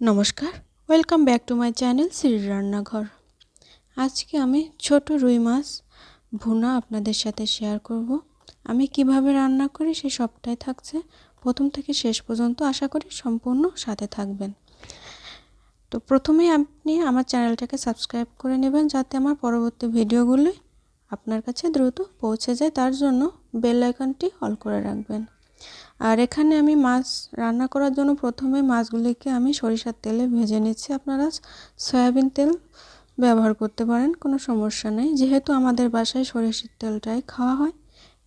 নমস্কার। Welcome back to my channel Shri Rannaghar আজকে আমি ছোট রুই মাছ ভুনা আপনাদের সাথে শেয়ার করব। আমি কীভাবে রান্না করি সে সবটাই থাকছে। প্রথম থেকে শেষ পর্যন্ত আশা করি সম্পূর্ণ সাথে থাকবেন। তো প্রথমেই আপনি আমার চ্যানেলটাকে সাবস্ক্রাইব করে নেবেন যাতে আমার পরবর্তী ভিডিওগুলি আপনার কাছে দ্রুত পৌঁছে যায়। তার জন্য বেল আইকনটি অল করে রাখবেন। আর এখানে আমি মাছ রান্না করার জন্য প্রথমে মাছগুলিকে আমি সরিষার তেলে ভেজে নিচ্ছি। আপনারা সয়াবিন তেল ব্যবহার করতে পারেন, কোনো সমস্যা নেই। যেহেতু আমাদের বাসায় সরিষার তেলটাই খাওয়া হয়,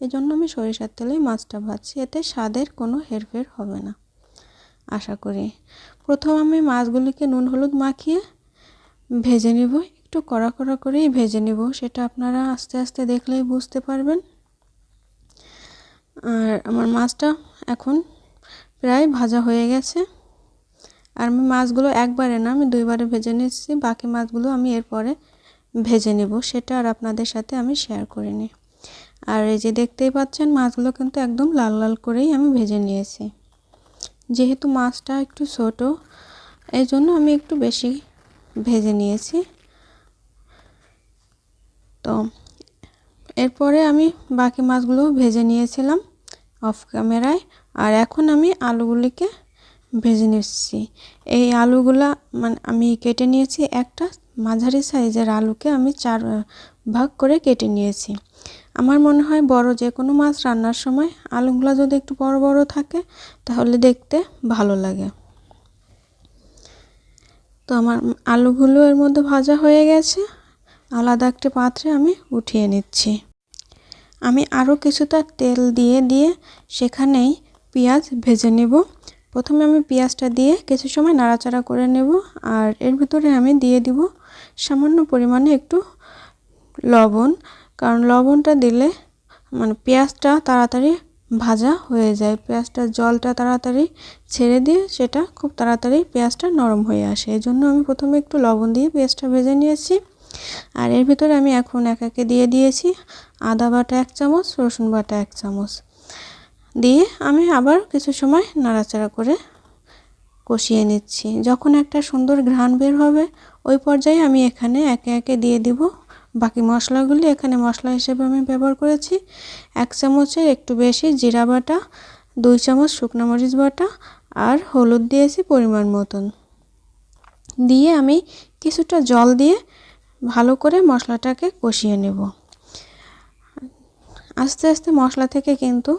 এজন্য আমি সরিষার তেলেই মাছটা ভাজছি। এতে স্বাদের কোনো হেরফের হবে না, আশা করি। প্রথম আমি মাছগুলিকে নুন হলুদ মাখিয়ে ভেজে নিব। একটু কড়া কড়া করেই ভেজে নিব, সেটা আপনারা আস্তে আস্তে দেখলেই বুঝতে পারবেন। আর আমার মাছটা এখন প্রায় ভাজা হয়ে গেছে। আর আমি মাছগুলো একবারে না, আমি দুইবারে ভেজে নিচ্ছি। বাকি মাছগুলো আমি এরপরে ভেজে নেব, সেটা আর আপনাদের সাথে আমি শেয়ার করে নিই। আর এই যে দেখতেই পাচ্ছেন, মাছগুলো কিন্তু একদম লাল লাল করেই আমি ভেজে নিয়েছি। যেহেতু মাছটা একটু ছোট, এই জন্য আমি একটু বেশি ভেজে নিয়েছি। তো এরপরে আমি বাকি মাছগুলো ভেজে নিয়েছিলাম। অফ ক্যামেরায় আর এখন আমি আলুগুলিকে ভেজে নিচ্ছি। এই আলুগুলা মানে আমি কেটে নিয়েছি একটা মাঝারি সাইজের আলুকে আমি চার ভাগ করে কেটে নিয়েছি। আমার মনে হয় বড় যে কোনো মাছ রান্নার সময় আলুগুলো যদি একটু বড় বড় থাকে তাহলে দেখতে ভালো লাগে। তো আমার আলুগুলো এর মধ্যে ভাজা হয়ে গেছে। আলাদা একটা পাত্রে আমি উঠিয়ে নিচ্ছি। আমি আরও কিছুটা তেল দিয়ে দিয়ে সেখানেই পেঁয়াজ ভেজে নেব। প্রথমে আমি পেঁয়াজটা দিয়ে কিছু সময় নাড়াচাড়া করে নেব আর এর ভিতরে আমি দিয়ে দিব সামান্য পরিমাণে একটু লবণ, কারণ লবণটা দিলে মানে পেঁয়াজটা তাড়াতাড়ি ভাজা হয়ে যায়। পেঁয়াজটার জলটা তাড়াতাড়ি ছেড়ে দিয়ে সেটা খুব তাড়াতাড়ি পেঁয়াজটা নরম হয়ে আসে। এই জন্য আমি প্রথমে একটু লবণ দিয়ে পেঁয়াজটা ভেজে নিয়েছি। আর এর ভিতরে আমি এখন এক একে দিয়ে দিয়েছি আদা বাটা এক চামচ, রসুন বাটা এক চামচ। দিয়ে আমি আবার কিছু সময় নাড়াচাড়া করে কষিয়ে নিচ্ছি। যখন একটা সুন্দর ঘ্রাণ বের হবে, ওই পর্যায়ে আমি এখানে একে একে দিয়ে দিব। বাকি মশলাগুলি এখানে মশলা হিসেবে আমি ব্যবহার করেছি। এক চামচের একটু বেশি জিরা বাটা, দুই চামচ শুকনো মরিচ বাটা আর হলুদ দিয়েছি পরিমাণ মতন। দিয়ে আমি কিছুটা জল দিয়ে ভালো করে মশলাটাকে কষিয়ে নেব। আস্তে আস্তে মশলা থেকে কিন্তু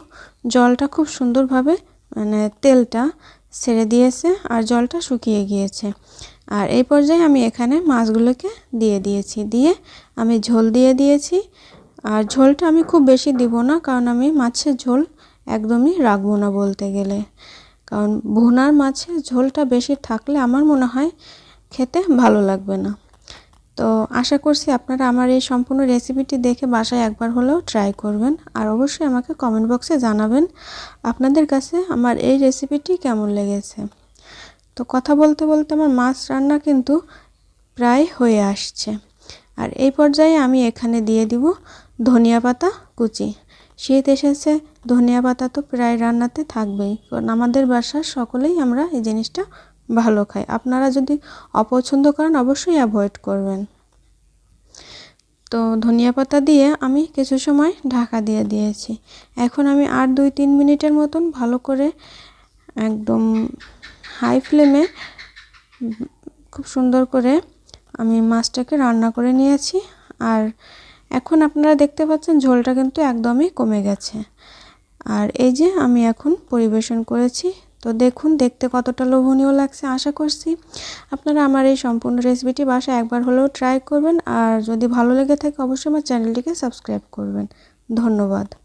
জলটা খুব সুন্দরভাবে মানে তেলটা ছেড়ে দিয়েছে আর জলটা শুকিয়ে গিয়েছে। আর এই পর্যায়ে আমি এখানে মাছগুলোকে দিয়ে দিয়েছি। দিয়ে আমি ঝোল দিয়ে দিয়েছি। আর ঝোলটা আমি খুব বেশি দিব না, কারণ আমি মাছের ঝোল একদমই রাখব না বলতে গেলে। কারণ ভুনার মাছের ঝোলটা বেশি থাকলে আমার মনে হয় খেতে ভালো লাগবে না। তো আশা করছি আপনারা আমার এই সম্পূর্ণ রেসিপিটি দেখে বাসায় একবার হলেও ট্রাই করবেন। আর অবশ্যই আমাকে কমেন্ট বক্সে জানাবেন আপনাদের কাছে আমার এই রেসিপিটি কেমন লেগেছে। তো কথা বলতে বলতে আমার মাছ রান্না কিন্তু প্রায় হয়ে আসছে। আর এই পর্যায়ে আমি এখানে দিয়ে দিব ধনিয়া পাতা কুচি। শীত এসেছে, ধনিয়া পাতা তো প্রায় রান্নাতে থাকবেই। কারণ আমাদের বাসার সকলেই আমরা এই জিনিসটা ভালো খাই আপনারা যদি অপছন্দ করেন, অবশ্যই অ্যাভয়েড করবেন। তো ধনিয়া পাতা দিয়ে আমি কিছু সময় ঢাকা দিয়ে দিয়েছি। এখন আমি আর দুই তিন মিনিটের মতন ভালো করে একদম হাই ফ্লেমে খুব সুন্দর করে আমি মাছটাকে রান্না করে নিয়েছি। আর এখন আপনারা দেখতে পাচ্ছেন ঝোলটা কিন্তু একদমই কমে গেছে। আর এই যে আমি এখন পরিবেশন করেছি তো দেখুন, দেখতে কতটা লোভনীয় লাগছে, আশা করছি। আপনারা আমার এই সম্পূর্ণ রেসিপিটি বাসায় একবার হলেও ট্রাই করবেন। আর যদি ভালো লেগে থাকে, অবশ্যই আমার চ্যানেলটিকে সাবস্ক্রাইব করবেন। ধন্যবাদ।